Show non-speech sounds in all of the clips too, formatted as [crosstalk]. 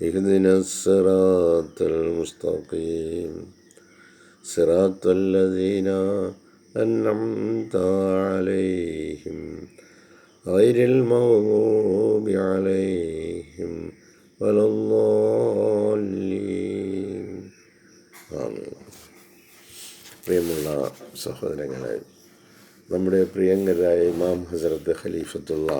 اهدنا الصراط المستقيم صراط الذين أنعمت عليهم غير المغضوب عليهم ولا الضالين ആമീൻ പ്രിയമുള്ള സഹോദരങ്ങളെ നമ്മുടെ പ്രിയങ്കരായ ഇമാം ഹസരത്ത് ഖലീഫത്തുള്ള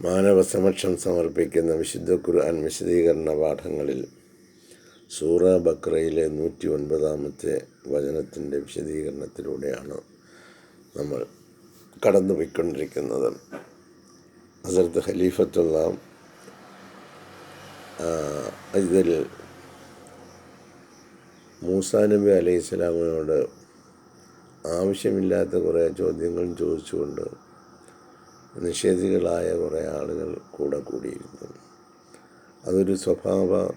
മാനവ സമക്ഷം സമർപ്പിക്കുന്ന വിശുദ്ധ ഖുർആൻ വിശദീകരണ പാഠങ്ങളിൽ സൂറ ബക്രയിലെ നൂറ്റി ഒൻപതാമത്തെ വചനത്തിന്റെ വിശദീകരണത്തിലൂടെയാണ് നമ്മൾ കടന്നുപോയിക്കൊണ്ടിരിക്കുന്നത്. ഹസരത്ത് ഖലീഫത്തുള്ള ഇതിൽ മൂസാ നബി അലൈഹി സ്വലാമിനോട് ആവശ്യമില്ലാത്ത കുറേ ചോദ്യങ്ങൾ ചോദിച്ചുകൊണ്ട് നിഷേധികളായ കുറേ ആളുകൾ കൂടെ കൂടിയിരുന്നു. അതൊരു സ്വഭാവ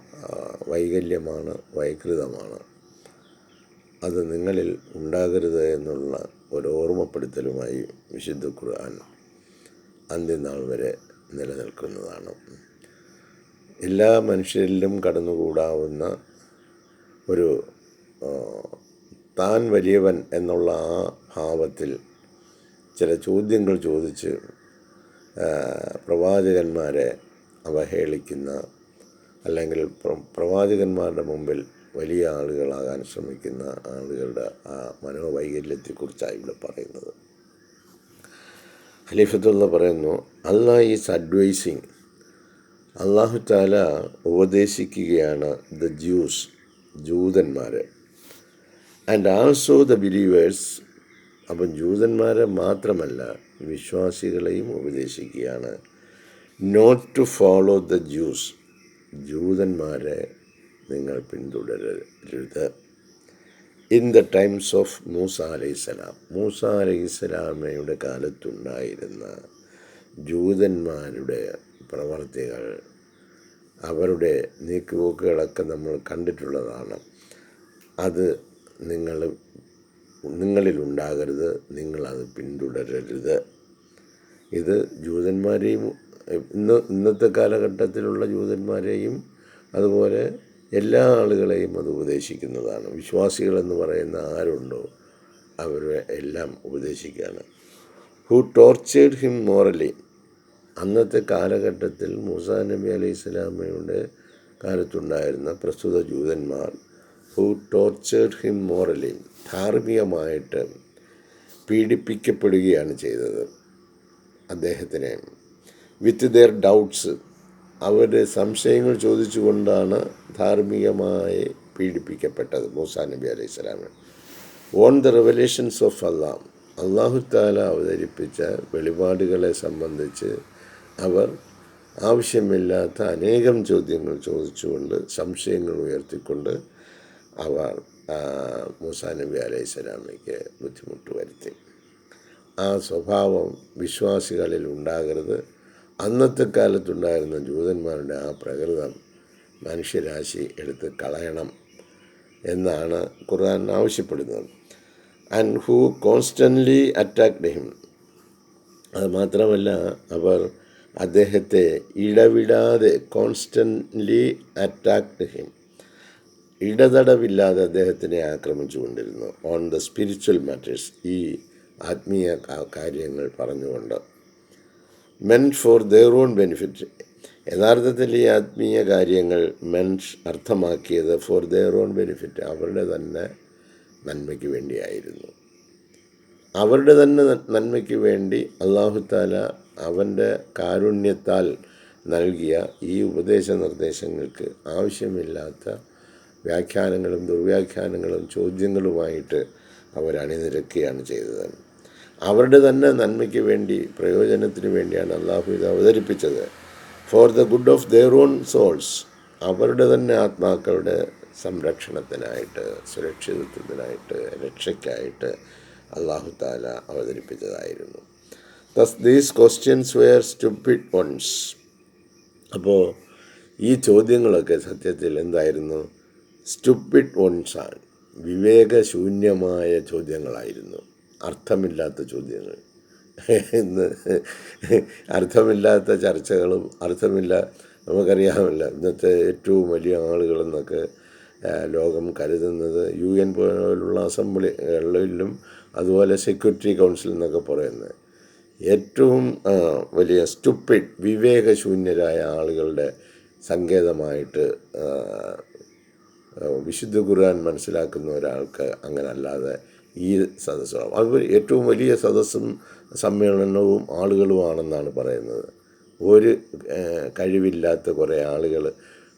വൈകല്യമാണ് വൈകൃതമാണ്. അത് നിങ്ങളിൽ ഉണ്ടാകരുത് എന്നുള്ള ഒരു ഓർമ്മപ്പെടുത്തലുമായി വിശുദ്ധ ഖുർആൻ അന്ത്യനാൾ വരെ നിലനിൽക്കുന്നതാണ്. എല്ലാ മനുഷ്യരിലും കടന്നുകൂടാവുന്ന ഒരു താൻ വലിയവൻ എന്നുള്ള ആ ഭാവത്തിൽ ചില ചോദ്യങ്ങൾ ചോദിച്ച് പ്രവാചകന്മാരെ അവഹേളിക്കുന്ന അല്ലെങ്കിൽ പ്രവാചകന്മാരുടെ മുമ്പിൽ വലിയ ആളുകളാകാൻ ശ്രമിക്കുന്ന ആളുകളുടെ ആ മനോവൈകല്യത്തെക്കുറിച്ചാണ് ഇവിടെ പറയുന്നത്. ഖലീഫത്തുള്ള പറയുന്നു അല്ലാ ഈസ് അഡ്വൈസിങ്. അള്ളാഹു താല ഉപദേശിക്കുകയാണ് ദ ജ്യൂസ് ജൂതന്മാർ ആൻഡ് ആൾസോ ദ ബിലീവേഴ്സ് അപ്പം ജൂതന്മാരെ മാത്രമല്ല വിശ്വാസികളെയും ഉപദേശിക്കുകയാണ്. Not to follow the Jews ജൂതന്മാരെ നിങ്ങൾ പിന്തുടരരുത്. In the times of Moosa അലൈസലാം Musa അലൈസലാമയുടെ കാലത്തുണ്ടായിരുന്ന ജൂതന്മാരുടെ പ്രവർത്തികൾ അവരുടെ നീക്കുപോക്കുകളൊക്കെ നമ്മൾ കണ്ടിട്ടുള്ളതാണ്. അത് നിങ്ങൾ നിങ്ങളിലുണ്ടാകരുത് നിങ്ങളത് പിന്തുടരരുത്. ഇത് ജൂതന്മാരെയും ഇന്ന് ഇന്നത്തെ കാലഘട്ടത്തിലുള്ള ജൂതന്മാരെയും അതുപോലെ എല്ലാ ആളുകളെയും അത് ഉപദേശിക്കുന്നതാണ്. വിശ്വാസികളെന്ന് പറയുന്ന ആരുണ്ടോ അവരെ എല്ലാം ഉപദേശിക്കുകയാണ് ഹു ടോർച്ചേഡ് ഹിം മോറലി അന്നത്തെ കാലഘട്ടത്തിൽ മൂസാ നബി അലൈഹി സ്വലാമയുടെ കാലത്തുണ്ടായിരുന്ന പ്രസ്തുത ജൂതന്മാർ ഹു ടോർച്ചേർഡ് ഹിം മോറലി ധാർമ്മികമായിട്ട് പീഡിപ്പിക്കപ്പെടുകയാണ് ചെയ്തത്. അദ്ദേഹത്തിനെ വിത്ത് ദെയർ ഡൗട്ട്സ് അവരുടെ സംശയങ്ങൾ ചോദിച്ചുകൊണ്ടാണ് ധാർമ്മികമായി പീഡിപ്പിക്കപ്പെട്ടത് മൂസാ നബി അലൈഹി സ്വലാമൻ ഓൺ ദ റെവലേഷൻസ് ഓഫ് അള്ളാം അള്ളാഹു താല അവതരിപ്പിച്ച വെളിപാടുകളെ സംബന്ധിച്ച് അവർ ആവശ്യമില്ലാത്ത അനേകം ചോദ്യങ്ങൾ ചോദിച്ചുകൊണ്ട് സംശയങ്ങൾ ഉയർത്തിക്കൊണ്ട് അവർ മൂസാ നബി അലൈഹി സ്വലാമയ്ക്ക് ബുദ്ധിമുട്ട് വരുത്തി. ആ സ്വഭാവം വിശ്വാസികളിൽ ഉണ്ടാകരുത്. അന്നത്തെ കാലത്തുണ്ടായിരുന്ന ജൂതന്മാരുടെ ആ പ്രകൃതം മനുഷ്യരാശി എടുത്ത് കളയണം എന്നാണ് ഖുർആൻ ആവശ്യപ്പെടുന്നത്. And who constantly attacked him അത് മാത്രമല്ല അവർ അദ്ദേഹത്തെ ഇടവിടാതെ കോൺസ്റ്റന്റ്ലി അറ്റാക്ട് ഹിം ഇടതടവില്ലാതെ അദ്ദേഹത്തിനെ ആക്രമിച്ചുകൊണ്ടിരുന്നു. ഓൺ ദ സ്പിരിച്വൽ മാറ്റേഴ്സ് ഈ ആത്മീയ കാര്യങ്ങൾ പറഞ്ഞുകൊണ്ട്. Men for their own benefit യഥാർത്ഥത്തിൽ ഈ ആത്മീയ കാര്യങ്ങൾ മെൻസ് അർത്ഥമാക്കിയത് ഫോർ ദെയർ ഓൺ ബെനിഫിറ്റ് അവരുടെ തന്നെ നന്മയ്ക്ക് വേണ്ടിയായിരുന്നു. അവരുടെ തന്നെ നന്മയ്ക്ക് വേണ്ടി അള്ളാഹുത്താല അവന്റെ കാരുണ്യത്താൽ നൽകിയ ഈ ഉപദേശ നിർദ്ദേശങ്ങൾക്ക് ആവശ്യമില്ലാത്ത വ്യാഖ്യാനങ്ങളും ദുർവ്യാഖ്യാനങ്ങളും ചോദ്യങ്ങളുമായിട്ട് അവർ അണിനിരക്കുകയാണ് ചെയ്തത്. അവരുടെ തന്നെ നന്മയ്ക്ക് വേണ്ടി പ്രയോജനത്തിന് വേണ്ടിയാണ് അള്ളാഹു ഇത് അവതരിപ്പിച്ചത്. For the good of their own souls അവരുടെ തന്നെ ആത്മാക്കളുടെ സംരക്ഷണത്തിനായിട്ട് സുരക്ഷിതത്വത്തിനായിട്ട് രക്ഷയ്ക്കായിട്ട് അള്ളാഹു താല അവതരിപ്പിച്ചതായിരുന്നു. Thus these questions were stupid ones അപ്പോൾ ഈ ചോദ്യങ്ങളൊക്കെ സത്യത്തിൽ എന്തായിരുന്നു? സ്റ്റുപ്പിഡ് വൺസാണ് വിവേകശൂന്യമായ ചോദ്യങ്ങളായിരുന്നു. അർത്ഥമില്ലാത്ത ചോദ്യങ്ങൾ. ഇന്ന് അർത്ഥമില്ലാത്ത ചർച്ചകളും അർത്ഥമില്ല നമുക്കറിയാമല്ല ഇന്നത്തെ ഏറ്റവും വലിയ ആളുകളെന്നൊക്കെ ലോകം കരുതുന്നത് യു എൻ പോലുള്ള അസംബ്ലികളിലും അതുപോലെ സെക്യൂരിറ്റി കൗൺസിൽ എന്നൊക്കെ പറയുന്നത്. ഏറ്റവും വലിയ സ്റ്റുപ്പിഡ് വിവേകശൂന്യരായ ആളുകളുടെ സങ്കേതമായിട്ട് വിശുദ്ധ ഖുർആൻ മനസ്സിലാക്കുന്ന ഒരാൾക്ക് അങ്ങനെ അല്ലാതെ ഈ സദസ്സ് അത് ഏറ്റവും വലിയ സദസ്സും സമ്മേളനവും ആളുകളുമാണെന്നാണ് പറയുന്നത്. ഒരു കഴിവില്ലാത്ത കുറേ ആളുകൾ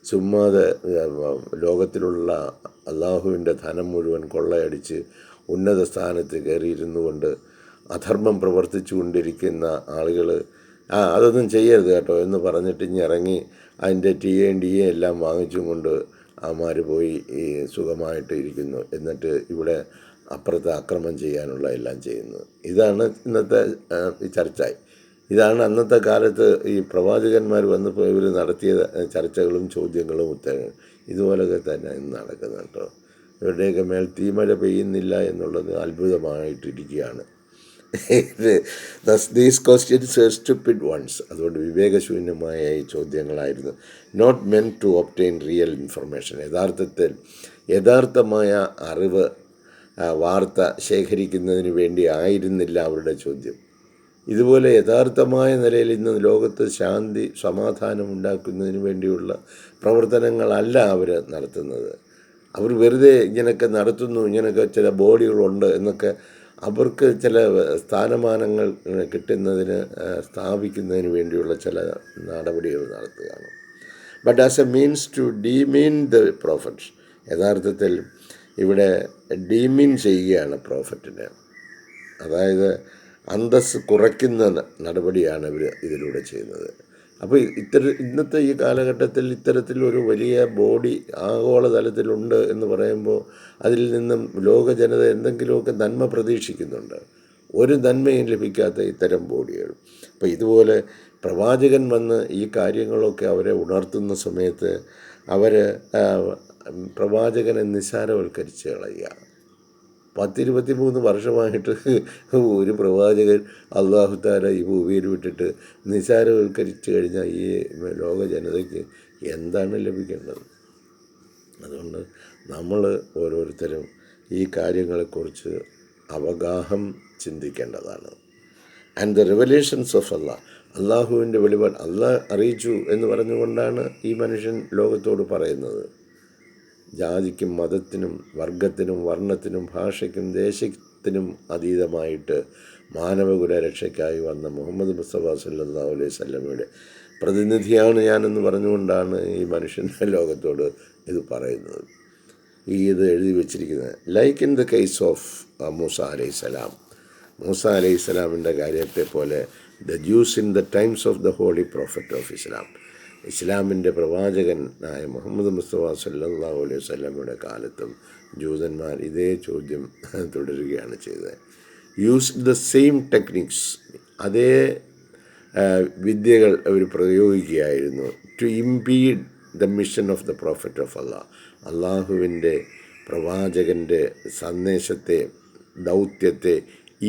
ചുമ്മാതെ ലോകത്തിലുള്ള അള്ളാഹുവിന്റെ ധനം മുഴുവൻ കൊള്ളയടിച്ച് ഉന്നത സ്ഥാനത്ത് കയറിയിരുന്നു കൊണ്ട് അധർമ്മം പ്രവർത്തിച്ചു കൊണ്ടിരിക്കുന്ന ആളുകൾ ആ അതൊന്നും ചെയ്യരുത് കേട്ടോ എന്ന് പറഞ്ഞിട്ട് ഇനി ഇറങ്ങി അതിന്റെ ടി എൻ ഡി എ എല്ലാം വാങ്ങിച്ചും കൊണ്ട് ആമാർ പോയി ഈ സുഖമായിട്ട് ഇരിക്കുന്നു. എന്നിട്ട് ഇവിടെ അപ്പുറത്ത് ആക്രമണം ചെയ്യാനുള്ള എല്ലാം ചെയ്യുന്നു. ഇതാണ് ഇന്നത്തെ ചർച്ച ഇതാണ് അന്നത്തെ കാലത്ത് ഈ പ്രവാചകന്മാർ വന്നപ്പോൾ ഇവർ നടത്തിയ ചർച്ചകളും ചോദ്യങ്ങളും ഉത്തരങ്ങളും. ഇതുപോലൊക്കെ തന്നെ ഇന്ന് നടക്കുന്നുണ്ടോ ഇവരുടെയൊക്കെ മേൽ തീമഴ പെയ്യുന്നില്ല എന്നുള്ളത് അത്ഭുതമായിട്ടിരിക്കുകയാണ്. Thus these questions stupid ones അതുകൊണ്ട് വിവേകശൂന്യമായ ഈ ചോദ്യങ്ങളായിരുന്നു. Not men to obtain real information യഥാർത്ഥത്തിൽ യഥാർത്ഥമായ അറിവ് വാർത്ത ശേഖരിക്കുന്നതിന് വേണ്ടി ആയിരുന്നില്ല അവരുടെ ചോദ്യം. ഇതുപോലെ യഥാർത്ഥമായ നിലയിൽ ഇന്ന് ലോകത്ത് ശാന്തി സമാധാനം ഉണ്ടാക്കുന്നതിന് വേണ്ടിയുള്ള പ്രവർത്തനങ്ങളല്ല അവർ നടത്തുന്നത്. അവർ വെറുതെ ഇങ്ങനെയൊക്കെ നടത്തുന്നു ഇങ്ങനെയൊക്കെ ചില ബോഡികളുണ്ട് എന്നൊക്കെ അവർക്ക് ചില സ്ഥാനമാനങ്ങൾ കിട്ടുന്നതിന് സ്ഥാപിക്കുന്നതിന് വേണ്ടിയുള്ള ചില നടപടികൾ നടത്തുകയാണ്. But as a means to demean the prophet യഥാർത്ഥത്തിൽ ഇവിടെ ഡീമീൻ ചെയ്യുകയാണ് പ്രോഫറ്റിനെ അതായത് അന്തസ് കുറയ്ക്കുന്ന നടപടിയാണ് ഇവർ ഇതിലൂടെ ചെയ്യുന്നത്. അപ്പോൾ ഇത്തര ഇന്നത്തെ ഈ കാലഘട്ടത്തിൽ ഇത്തരത്തിലൊരു വലിയ ബോഡി ആഗോളതലത്തിലുണ്ട് എന്ന് പറയുമ്പോൾ അതിൽ നിന്നും ലോക ജനത എന്തെങ്കിലുമൊക്കെ നന്മ പ്രതീക്ഷിക്കുന്നുണ്ട്. ഒരു നന്മയും ലഭിക്കാത്ത ഇത്തരം ബോഡികൾ. അപ്പോൾ ഇതുപോലെ പ്രവാചകൻ വന്ന് ഈ കാര്യങ്ങളൊക്കെ അവരെ ഉണർത്തുന്ന സമയത്ത് അവർ പ്രവാചകനെ നിസ്സാരവൽക്കരിച്ച് കളയുക. പത്തിരുപത്തി മൂന്ന് വർഷമായിട്ട് ഒരു പ്രവാചകൻ അള്ളാഹുത്താല ഈ ഭൂമിയിൽ വിട്ടിട്ട് നിസാരവൽക്കരിച്ചു കഴിഞ്ഞാൽ ഈ ലോക ജനതയ്ക്ക് എന്താണ് ലഭിക്കേണ്ടത്? അതുകൊണ്ട് നമ്മൾ ഓരോരുത്തരും ഈ കാര്യങ്ങളെക്കുറിച്ച് അവഗാഹം ചിന്തിക്കേണ്ടതാണ്. And the revelations of Allah അള്ളാഹുവിന്റെ വെളിപാട്. അള്ളാഹ് അറിയിച്ചു എന്ന് പറഞ്ഞുകൊണ്ടാണ് ഈ മനുഷ്യൻ ലോകത്തോട് പറയുന്നത്. ജാതിക്കും മതത്തിനും വർഗത്തിനും വർണത്തിനും ഭാഷയ്ക്കും ദേശത്തിനും അതീതമായിട്ട് മാനവകുല രക്ഷയ്ക്കായി വന്ന മുഹമ്മദ് മുസ്തഫ സല്ലാ അലൈഹി സ്വല്ലമയുടെ പ്രതിനിധിയാണ് ഞാനെന്ന് പറഞ്ഞുകൊണ്ടാണ് ഈ മനുഷ്യൻ ലോകത്തോട് ഇത് പറയുന്നത്. ഈ ഇത് എഴുതി വച്ചിരിക്കുന്നത് like in the case of Musa അലൈഹി സ്വലാം മൂസ അലൈഹി സ്വലാമിന്റെ കാര്യത്തെ പോലെ the Jews in the times of the holy prophet of Islam ഇസ്ലാമിന്റെ പ്രവാചകനായ മുഹമ്മദ് മുസ്തഫ സല്ലല്ലാഹു അലൈഹി വസല്ലമയുടെ കാലത്തും ജൂതന്മാർ ഇതേ ചോദ്യം [laughs] തുടരുകയാണ് ചെയ്തത്. യൂസ് ദ സെയിം ടെക്നിക്സ് അതേ വിദ്യകൾ അവർ പ്രയോഗിക്കുകയായിരുന്നു. To impede the mission of the prophet of Allah അള്ളാഹുവിന്റെ പ്രവാചകന്റെ സന്ദേശത്തെ ദൗത്യത്തെ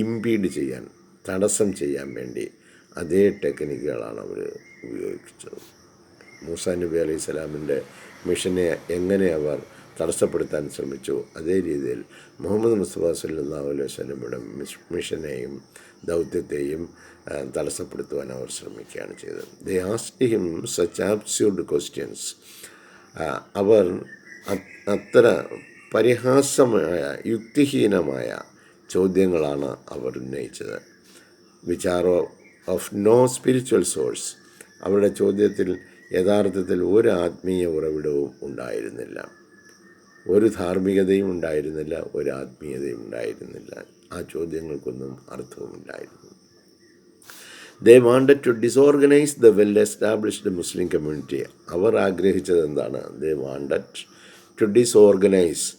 ഇംപീഡ് ചെയ്യാൻ തടസ്സം ചെയ്യാൻ വേണ്ടി അതേ ടെക്നിക്കുകളാണ് അവർ ഉപയോഗിച്ചത്. മൂസാ നബി അലൈഹി സ്വലാമിന്റെ മിഷനെ എങ്ങനെ അവർ തടസ്സപ്പെടുത്താൻ ശ്രമിച്ചു? അതേ രീതിയിൽ മുഹമ്മദ് മുസ്തഫ സല്ലാ അലൈഹി മിഷ് മിഷനെയും ദൗത്യത്തെയും തടസ്സപ്പെടുത്തുവാൻ അവർ ശ്രമിക്കുകയാണ് ചെയ്തത്. They asked him such absurd questions അവർ അത്ര പരിഹാസമായ യുക്തിഹീനമായ ചോദ്യങ്ങളാണ് അവർ ഉന്നയിച്ചത്. Which of no spiritual source അവരുടെ ചോദ്യത്തിൽ യഥാർത്ഥത്തിൽ ഒരു ആത്മീയ ഉറവിടവും ഉണ്ടായിരുന്നില്ല. ഒരു ധാർമ്മികതയും ഉണ്ടായിരുന്നില്ല ഒരു ആത്മീയതയും ഉണ്ടായിരുന്നില്ല. ആ ചോദ്യങ്ങൾക്കൊന്നും അർത്ഥവുമില്ലായിരുന്നു they wanted to disorganise the well established Muslim community അവർ ആഗ്രഹിച്ചത് എന്താണ്? ദേ വാണ്ടഡ് ടു ഡിസോർഗനൈസ്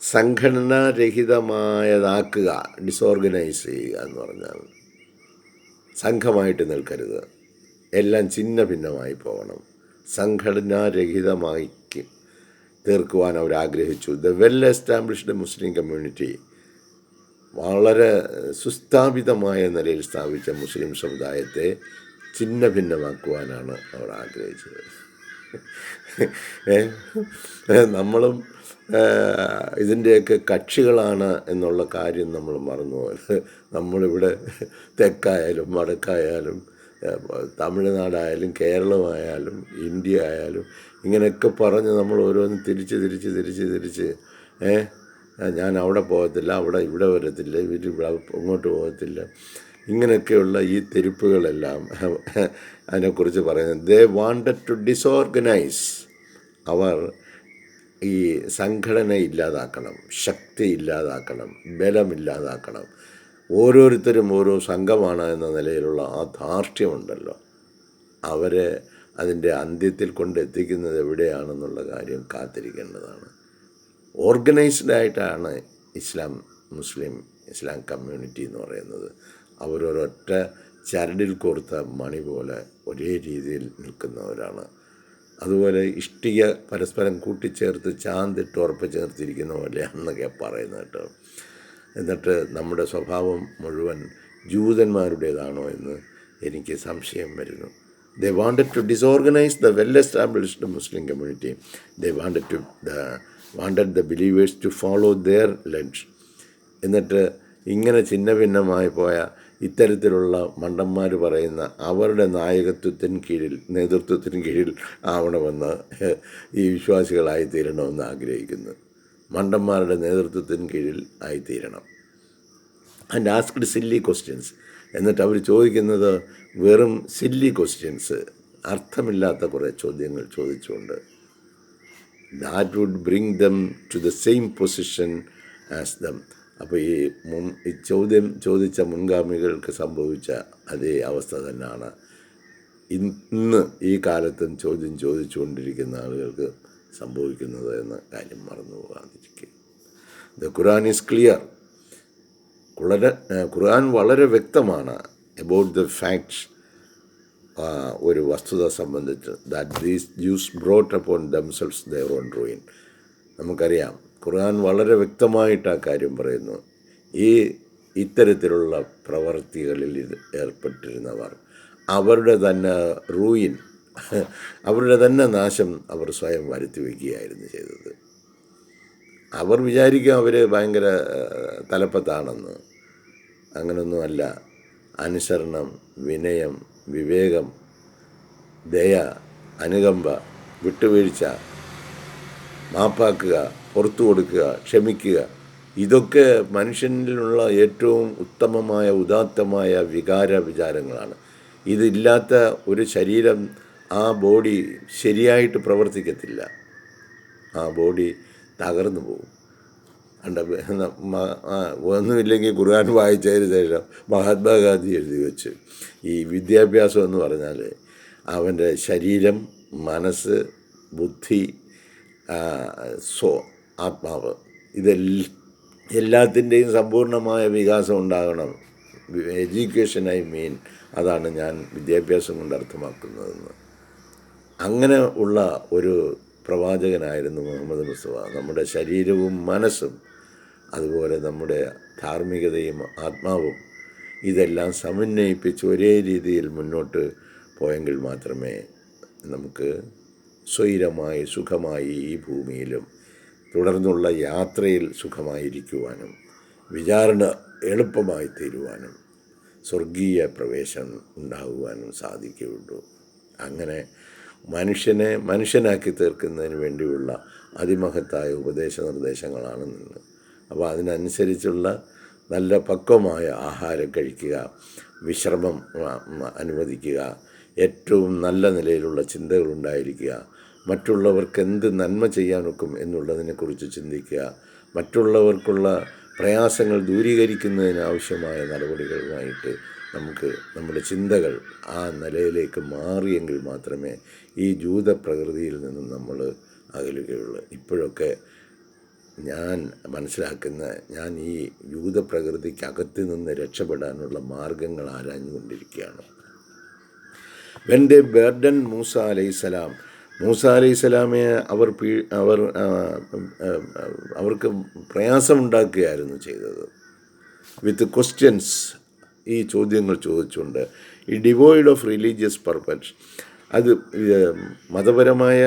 സംഘടനാരഹിതമായതാക്കുക ഡിസോർഗനൈസ് ചെയ്യുക എന്ന് പറഞ്ഞാൽ സംഘമായിട്ട് നിൽക്കരുത്. എല്ലാം ചിന്ന ഭിന്നമായി പോകണം. സംഘടനാരഹിതമായി തീർക്കുവാൻ അവർ ആഗ്രഹിച്ചു. The well established Muslim community വളരെ സുസ്ഥാപിതമായ നിലയിൽ സ്ഥാപിച്ച മുസ്ലിം സമുദായത്തെ ചിന്ന ഭിന്നമാക്കുവാനാണ് അവർ ആഗ്രഹിച്ചത്. നമ്മളും ഇതിന്റെയൊക്കെ കക്ഷികളാണ് എന്നുള്ള കാര്യം നമ്മൾ മറന്നുപോയത് നമ്മളിവിടെ തെക്കായാലും വടക്കായാലും തമിഴ്നാടായാലും കേരളമായാലും ഇന്ത്യ ആയാലും ഇങ്ങനെയൊക്കെ പറഞ്ഞ് നമ്മൾ ഓരോന്ന് തിരിച്ച് തിരിച്ച് തിരിച്ച് തിരിച്ച് ഏ ഞാൻ അവിടെ പോകത്തില്ല അവിടെ ഇവിടെ വരത്തില്ല ഇവിടെ അങ്ങോട്ട് പോകത്തില്ല. ഇങ്ങനെയൊക്കെയുള്ള ഈ തെരുപ്പുകളെല്ലാം [laughs] അതിനെക്കുറിച്ച് പറയുന്നത്. ദേ വാണ്ടഡ് ടു ഡിസോർഗനൈസ് അവർ ഈ സംഘടന ഇല്ലാതാക്കണം ശക്തി ഇല്ലാതാക്കണം ബലമില്ലാതാക്കണം. ഓരോരുത്തരും ഓരോ സംഘമാണ് എന്ന നിലയിലുള്ള ആ ധാർഷ്ട്യമുണ്ടല്ലോ. അവരെ അതിന്റെ അന്ത്യത്തിൽ കൊണ്ടെത്തിക്കുന്നത് എവിടെയാണെന്നുള്ള കാര്യം കാത്തിരിക്കേണ്ടതാണ്. ഓർഗനൈസ്ഡ് ആയിട്ടാണ് ഇസ്ലാം മുസ്ലിം ഇസ്ലാം കമ്മ്യൂണിറ്റി എന്ന് പറയുന്നത്. അവരൊരൊറ്റ ചരടിൽ കോർത്ത മണി പോലെ ഒരേ രീതിയിൽ നിൽക്കുന്നവരാണ്. അതുപോലെ ഇഷ്ടിക പരസ്പരം കൂട്ടിച്ചേർത്ത് ചാന്തിട്ട് ഉറപ്പിച്ച് നിർത്തിയിരിക്കുന്ന പോലെയാണെന്നൊക്കെ പറയുന്നത് കേട്ടോ. എന്നിട്ട് നമ്മുടെ സ്വഭാവം മുഴുവൻ ജൂതന്മാരുടേതാണോ എന്ന് എനിക്ക് സംശയം വരുന്നു. They wanted to disorganise the well established Muslim community they wanted to the wanted the believers to follow their lodge എന്നിട്ട് ഇങ്ങനെ ചിന്ന ഭിന്നമായി പോയ ഇത്തരത്തിലുള്ള മണ്ടന്മാർ പറയുന്ന അവരുടെ നായകത്വത്തിന് കീഴിൽ നേതൃത്വത്തിന് കീഴിൽ ആവണമെന്ന് ഈ വിശ്വാസികളായി തീരണമെന്ന് ആഗ്രഹിക്കുന്നു. മണ്ടന്മാരുടെ നേതൃത്വത്തിന് കീഴിൽ ആയിത്തീരണം. ആൻഡ് ആസ്ക്ഡ് സില്ലി ക്വസ്റ്റ്യൻസ് എന്നിട്ട് അവർ ചോദിക്കുന്നത് വെറും സില്ലി ക്വസ്റ്റ്യൻസ് അർത്ഥമില്ലാത്ത കുറേ ചോദ്യങ്ങൾ ചോദിച്ചുകൊണ്ട്. That would bring them to the same position as them അപ്പോൾ ഈ മുൻ ഈ ചോദ്യം ചോദിച്ച മുൻഗാമികൾക്ക് സംഭവിച്ച അതേ അവസ്ഥ തന്നെയാണ് ഇന്ന് ഈ കാലത്തും ചോദ്യം ചോദിച്ചുകൊണ്ടിരിക്കുന്ന ആളുകൾക്ക് സംഭവിക്കുന്നത് എന്ന കാര്യം മറന്നു പോകാതിരിക്കുക ദ ഖുറാൻ ഈസ് ക്ലിയർ. വളരെ ഖുർആൻ വളരെ വ്യക്തമാണ് അബൌട്ട് ദ ഫാക്ട്സ് ഒരു വസ്തുത സംബന്ധിച്ച്. That these Jews brought upon themselves their own ruin നമുക്കറിയാം ഖുർആൻ വളരെ വ്യക്തമായിട്ട് ആ കാര്യം പറയുന്നു. ഈ ഇത്തരത്തിലുള്ള പ്രവർത്തികളിൽ ഏർപ്പെട്ടിരുന്നവർ അവരുടെ തന്നെ റൂയിൻ [laughs] അവരുടെ തന്നെ നാശം അവർ സ്വയം വരുത്തി വയ്ക്കുകയായിരുന്നു ചെയ്തത്. അവർ വിചാരിക്കും അവർ ഭയങ്കര തലപ്പത്താണെന്ന്. അങ്ങനൊന്നുമല്ല. അനുസരണം വിനയം വിവേകം ദയ അനുകമ്പ വിട്ടുവീഴ്ച മാപ്പാക്കുക പുറത്തു കൊടുക്കുക ക്ഷമിക്കുക ഇതൊക്കെ മനുഷ്യനിലുള്ള ഏറ്റവും ഉത്തമമായ ഉദാത്തമായ വികാര വിചാരങ്ങളാണ് ഇതില്ലാത്ത ഒരു ശരീരം ആ ബോഡി ശരിയായിട്ട് പ്രവർത്തിക്കത്തില്ല. ആ ബോഡി തകർന്നു പോകും. അണ്ട ഒന്നുമില്ലെങ്കിൽ ഖുർആൻ വായിച്ചതിന് ശേഷം മഹാത്മാഗാന്ധി എഴുതി വെച്ച് ഈ വിദ്യാഭ്യാസം എന്ന് പറഞ്ഞാൽ അവന്റെ ശരീരം മനസ്സ് ബുദ്ധി സ്വ ആത്മാവ് ഇതെല്ലാം എല്ലാത്തിന്റെയും സമ്പൂർണമായ വികാസം ഉണ്ടാകണം. എഡ്യൂക്കേഷൻ ഐ മീൻ അതാണ് ഞാൻ വിദ്യാഭ്യാസം കൊണ്ട് അർത്ഥമാക്കുന്നതെന്ന്. അങ്ങനെ ഉള്ള ഒരു പ്രവാചകനായിരുന്നു മുഹമ്മദ് മുസ്തഫ. നമ്മുടെ ശരീരവും മനസ്സും അതുപോലെ നമ്മുടെ ധാർമ്മികതയും ആത്മാവും ഇതെല്ലാം സമന്വയിപ്പിച്ച് ഒരേ രീതിയിൽ മുന്നോട്ട് പോയെങ്കിൽ മാത്രമേ നമുക്ക് സ്വൈരമായി സുഖമായി ഈ ഭൂമിയിലും തുടർന്നുള്ള യാത്രയിൽ സുഖമായിരിക്കുവാനും വിചാരണ എളുപ്പമായി തീരുവാനും സ്വർഗീയ പ്രവേശം ഉണ്ടാകുവാനും സാധിക്കുകയുള്ളൂ. അങ്ങനെ മനുഷ്യനെ മനുഷ്യനാക്കി തീർക്കുന്നതിന് വേണ്ടിയുള്ള അതിമഹത്തായ ഉപദേശ നിർദ്ദേശങ്ങളാണ് നിന്ന്. അപ്പോൾ അതിനനുസരിച്ചുള്ള നല്ല പക്വമായ ആഹാരം കഴിക്കുക വിശ്രമം അനുവദിക്കുക ഏറ്റവും നല്ല നിലയിലുള്ള ചിന്തകൾ ഉണ്ടായിരിക്കുക മറ്റുള്ളവർക്ക് എന്ത് നന്മ ചെയ്യാനൊക്കും എന്നുള്ളതിനെക്കുറിച്ച് ചിന്തിക്കുക മറ്റുള്ളവർക്കുള്ള പ്രയാസങ്ങൾ ദൂരീകരിക്കുന്നതിനാവശ്യമായ നടപടികളുമായിട്ട് നമുക്ക് നമ്മുടെ ചിന്തകൾ ആ നിലയിലേക്ക് മാറിയെങ്കിൽ മാത്രമേ ഈ ജൂത പ്രകൃതിയിൽ നിന്നും നമ്മൾ അകലുകയുള്ളൂ. ഇപ്പോഴൊക്കെ ഞാൻ മനസ്സിലാക്കുന്ന ഞാൻ ഈ ജൂത പ്രകൃതിക്കകത്ത് നിന്ന് രക്ഷപ്പെടാനുള്ള മാർഗങ്ങൾ ആരാഞ്ഞുകൊണ്ടിരിക്കുകയാണ്. വെൻ ദേ ബേർഡൻ മൂസ അലൈസലാം മൂസ അലൈസലാമെ അവർ പീ അവർ അവർക്ക് പ്രയാസമുണ്ടാക്കുകയായിരുന്നു ചെയ്തത്. വിത്ത് ക്വസ്റ്റ്യൻസ് ഈ ചോദ്യങ്ങൾ ചോദിച്ചുകൊണ്ട് ഈ ഡിവോയിഡ് ഓഫ് റിലീജിയസ് പർപ്പസ് അത് മതപരമായ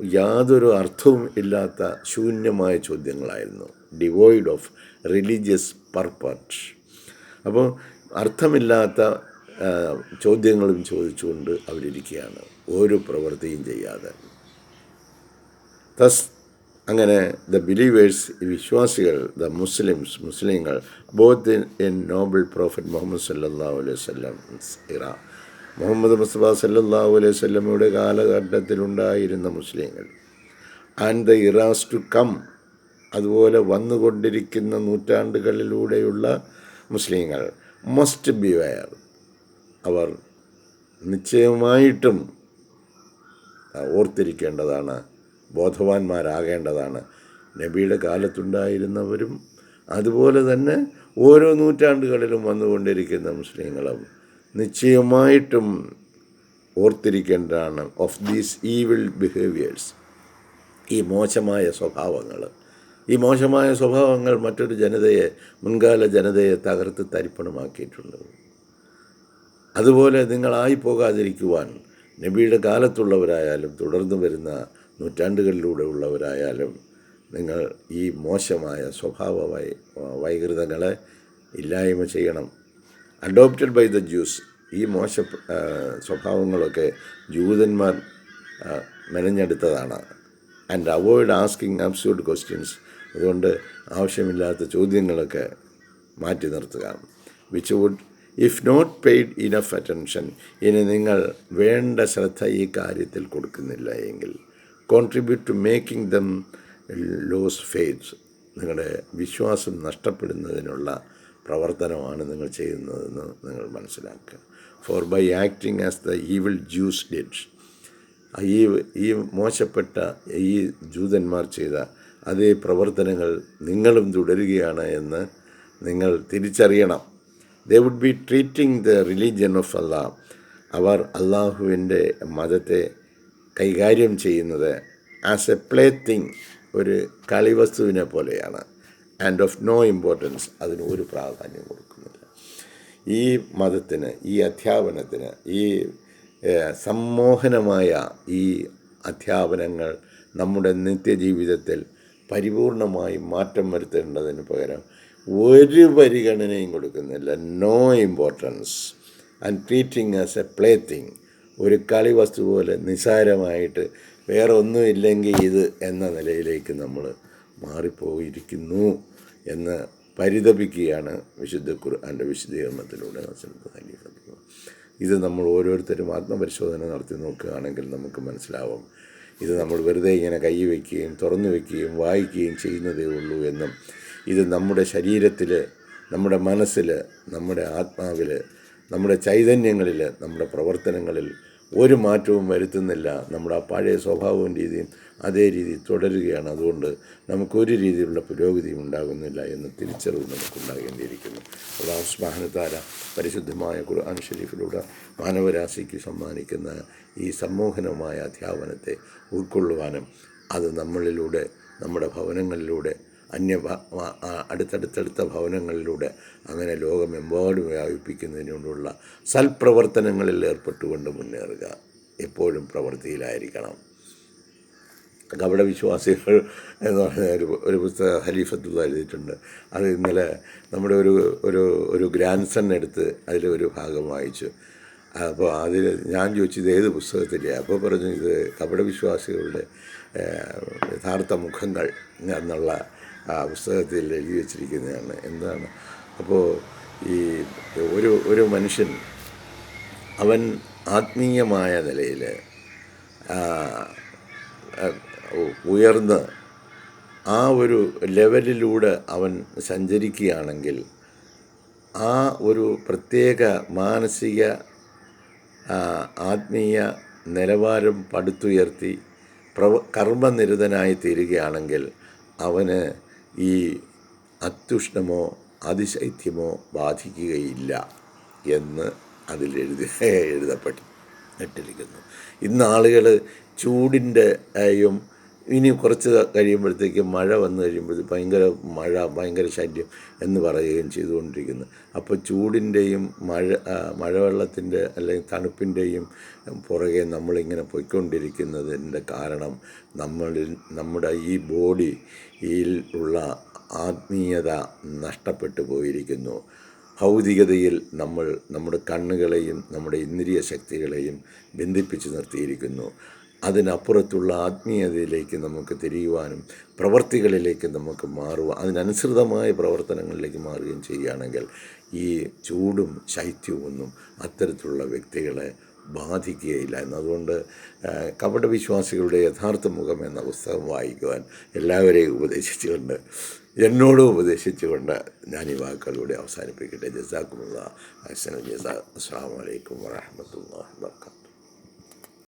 യാതൊരു അർത്ഥവും ഇല്ലാത്ത ശൂന്യമായ ചോദ്യങ്ങളായിരുന്നു. ഡിവോയിഡ് ഓഫ് റിലീജിയസ് പർപ്പസ് അപ്പോൾ അർത്ഥമില്ലാത്ത ചോദ്യങ്ങളും ചോദിച്ചുകൊണ്ട് അവരിയ്ക്കുകയാണ് ഒരു പ്രവൃത്തിയും ചെയ്യാതെ. തസ് അങ്ങനെ ദ ബിലീവേഴ്സ് വിശ്വാസികൾ ദ മുസ്ലിംസ് മുസ്ലിങ്ങൾ both in noble prophet Muhammad സല്ലാ അലൈഹി സ്വല്ലം ഇറ മുഹമ്മദ് മുസ്തഫ സല്ലാ അലൈഹി സ്വല്ലമ്മയുടെ കാലഘട്ടത്തിലുണ്ടായിരുന്ന മുസ്ലിങ്ങൾ. And the eras to come അതുപോലെ വന്നുകൊണ്ടിരിക്കുന്ന നൂറ്റാണ്ടുകളിലൂടെയുള്ള മുസ്ലിങ്ങൾ. മസ്റ്റ് ബി വയർ അവർ നിശ്ചയമായിട്ടും ഓർത്തിരിക്കേണ്ടതാണ് ബോധവാന്മാരാകേണ്ടതാണ്. നബിയുടെ കാലത്തുണ്ടായിരുന്നവരും അതുപോലെ തന്നെ ഓരോ നൂറ്റാണ്ടുകളിലും വന്നുകൊണ്ടിരിക്കുന്ന മുസ്ലിങ്ങളും നിശ്ചയമായിട്ടും ഓർത്തിരിക്കേണ്ടതാണ് ഓഫ് ദീസ് ഈവിൾ ബിഹേവിയേഴ്സ് ഈ മോശമായ സ്വഭാവങ്ങൾ. ഈ മോശമായ സ്വഭാവങ്ങൾ മറ്റൊരു ജനതയെ മുൻകാല ജനതയെ തകർത്ത് തരിപ്പണമാക്കിയിട്ടുണ്ട്. അതുപോലെ നിങ്ങളായി പോകാതിരിക്കുവാൻ നബിയുടെ കാലത്തുള്ളവരായാലും തുടർന്നു വരുന്ന നൂറ്റാണ്ടുകളിലൂടെ ഉള്ളവരായാലും നിങ്ങൾ ഈ മോശമായ സ്വഭാവ വൈകൃതങ്ങളെ ഇല്ലായ്മ ചെയ്യണം. അഡോപ്റ്റഡ് ബൈ ദ ജ്യൂസ് ഈ മോശ സ്വഭാവങ്ങളൊക്കെ ജൂതന്മാർ മെനഞ്ഞെടുത്തതാണ്. And avoid asking absurd questions അതുകൊണ്ട് ആവശ്യമില്ലാത്ത ചോദ്യങ്ങളൊക്കെ മാറ്റി നിർത്തുക. Which would if not paid enough attention ഇനി നിങ്ങൾ വേണ്ട ശ്രദ്ധ ഈ കാര്യത്തിൽ കൊടുക്കുന്നില്ല എങ്കിൽ. Contribute to making them lose faith നിങ്ങളുടെ വിശ്വാസം നഷ്ടപ്പെടുന്നതിനുള്ള പ്രവർത്തനമാണ് നിങ്ങൾ ചെയ്യുന്നതെന്ന് നിങ്ങൾ മനസ്സിലാക്കുക. For by acting as the evil Jews did ഈ ഈ മോശപ്പെട്ട ഈ ജൂതന്മാർ ചെയ്ത അതേ പ്രവർത്തനങ്ങൾ നിങ്ങളും തുടരുകയാണ് എന്ന് നിങ്ങൾ തിരിച്ചറിയണം. They would be treating the religion of Allah അവർ അള്ളാഹുവിന്റെ മതത്തെ കൈകാര്യം ചെയ്യുന്നത് ആസ് എ പ്ലേ തിങ് ഒരു കളിവസ്തുവിനെ പോലെയാണ്. ആൻഡ് ഓഫ് നോ ഇമ്പോർട്ടൻസ് അതിന് ഒരു പ്രാധാന്യം കൊടുക്കുന്നില്ല. ഈ മതത്തിന് ഈ അധ്യാപനത്തിന് ഈ സമ്മോഹനമായ ഈ അധ്യാപനങ്ങൾ നമ്മുടെ നിത്യജീവിതത്തിൽ പരിപൂർണമായി മാറ്റം വരുത്തേണ്ടതിന് പകരം ഒരു പരിഗണനയും കൊടുക്കുന്നില്ല. No importance and treating as a play thing ഒരു കളി വസ്തു പോലെ നിസാരമായിട്ട് വേറെ ഒന്നുമില്ലെങ്കിൽ ഇത് എന്ന നിലയിലേക്ക് നമ്മൾ മാറിപ്പോയിരിക്കുന്നു എന്ന് പരിതപിക്കുകയാണ് വിശുദ്ധ ഖുർആന്റെ വിശദീകരണത്തിലൂടെ ഖലീഫ ഇത് നമ്മൾ ഓരോരുത്തരും ആത്മപരിശോധന നടത്തി നോക്കുകയാണെങ്കിൽ നമുക്ക് മനസ്സിലാവും. ഇത് നമ്മൾ വെറുതെ ഇങ്ങനെ കൈ വയ്ക്കുകയും തുറന്നു വയ്ക്കുകയും വായിക്കുകയും ചെയ്യുന്നതേ ഉള്ളൂ എന്നും ഇത് നമ്മുടെ ശരീരത്തിൽ നമ്മുടെ മനസ്സിൽ നമ്മുടെ ആത്മാവിൽ നമ്മുടെ ചൈതന്യങ്ങളിൽ നമ്മുടെ പ്രവർത്തനങ്ങളിൽ ഒരു മാറ്റവും വരുത്തുന്നില്ല. നമ്മുടെ ആ പഴയ സ്വഭാവവും രീതിയും അതേ രീതി തുടരുകയാണ്. അതുകൊണ്ട് നമുക്കൊരു രീതിയിലുള്ള പുരോഗതിയും ഉണ്ടാകുന്നില്ല എന്ന തിരിച്ചറിവ് നമുക്കുണ്ടാകേണ്ടിയിരിക്കുന്നു. അള്ളാഹു സുബ്ഹാനതാല പരിശുദ്ധമായ ഖുർആൻ ഷരീഫിലൂടെ മാനവരാശിക്ക് സമ്മാനിക്കുന്ന ഈ സമ്മോഹനമായ അധ്യാപനത്തെ ഉൾക്കൊള്ളുവാനും അത് നമ്മളിലൂടെ നമ്മുടെ ഭവനങ്ങളിലൂടെ അന്യ അടുത്തടുത്തടുത്ത ഭവനങ്ങളിലൂടെ അങ്ങനെ ലോകമെമ്പാടും വ്യാപിപ്പിക്കുന്നതിനോടുള്ള സൽപ്രവർത്തനങ്ങളിൽ ഏർപ്പെട്ടുകൊണ്ട് മുന്നേറുക. എപ്പോഴും പ്രവൃത്തിയിലായിരിക്കണം. കപട വിശ്വാസികൾ എന്ന് പറഞ്ഞ ഒരു ഒരു പുസ്തകം ഹലീഫത്തു എഴുതിയിട്ടുണ്ട്. അത് ഇന്നലെ നമ്മുടെ ഒരു ഒരു ഒരു ഗ്രാൻഡ് സൺ എടുത്ത് അതിലൊരു ഭാഗം വായിച്ചു. അപ്പോൾ അതിൽ ഞാൻ ചോദിച്ചു ഇത് ഏത് പുസ്തകത്തിന്റെ? അപ്പോൾ പറഞ്ഞു ഇത് കപട വിശ്വാസികളുടെ യഥാർത്ഥ മുഖങ്ങൾ എന്നുള്ള ആ പുസ്തകത്തിൽ എഴുതി വച്ചിരിക്കുന്നതാണ്. എന്താണ്? അപ്പോൾ ഈ ഒരു ഒരു മനുഷ്യൻ അവൻ ആത്മീയമായ നിലയിൽ ഉയർന്ന് ആ ഒരു ലെവലിലൂടെ അവൻ സഞ്ചരിക്കുകയാണെങ്കിൽ ആ ഒരു പ്രത്യേക മാനസിക ആത്മീയ നിലവാരം പടുത്തുയർത്തി പ്രവ കർമ്മനിരതനായി തീരുകയാണെങ്കിൽ അവന് ഈ അത്യുഷ്ണമോ അതിശൈത്യമോ ബാധിക്കുകയില്ല എന്ന് അതിൽ എഴുതി എഴുതപ്പെട്ടു ഇട്ടിരിക്കുന്നു. ഇന്ന് ആളുകൾ ചൂടിന്റെ യും ഇനി കുറച്ച് കഴിയുമ്പോഴത്തേക്ക് മഴ വന്നു കഴിയുമ്പോഴത്തേക്ക് ഭയങ്കര മഴ ഭയങ്കര ശല്യം എന്ന് പറയുകയും ചെയ്തുകൊണ്ടിരിക്കുന്നു. അപ്പോൾ ചൂടിന്റെയും മഴ മഴവെള്ളത്തിന്റെ അല്ലെങ്കിൽ തണുപ്പിന്റെയും പുറകെ നമ്മളിങ്ങനെ പോയിക്കൊണ്ടിരിക്കുന്നതിന്റെ കാരണം നമ്മളിൽ നമ്മുടെ ഈ ബോഡിയിൽ ഉള്ള ആത്മീയത നഷ്ടപ്പെട്ടു പോയിരിക്കുന്നു. ഭൗതികതയിൽ നമ്മൾ നമ്മുടെ കണ്ണുകളെയും നമ്മുടെ ഇന്ദ്രിയ ശക്തികളെയും ബന്ധിപ്പിച്ചു നിർത്തിയിരിക്കുന്നു. അതിനപ്പുറത്തുള്ള ആത്മീയതയിലേക്ക് നമുക്ക് തിരിയുവാനും പ്രവർത്തികളിലേക്ക് നമുക്ക് മാറുക അതിനനുസൃതമായ പ്രവർത്തനങ്ങളിലേക്ക് മാറുകയും ചെയ്യുകയാണെങ്കിൽ ഈ ചൂടും ശൈത്യവും അത്തരത്തിലുള്ള വ്യക്തികളെ ബാധിക്കുകയില്ല. എന്നതുകൊണ്ട് കപടവിശ്വാസികളുടെ യഥാർത്ഥ മുഖം എന്ന പുസ്തകം വായിക്കുവാൻ എല്ലാവരെയും ഉപദേശിച്ചുകൊണ്ട് എന്നോടും ഉപദേശിച്ചുകൊണ്ട് ഞാൻ ഈ വാക്കുകളിലൂടെ അവസാനിപ്പിക്കട്ടെ. ജസാക്കുമുള്ള അസ്സലാം വലൈക്കും വാഹമത്തല്ലാ വർക്കാത്തു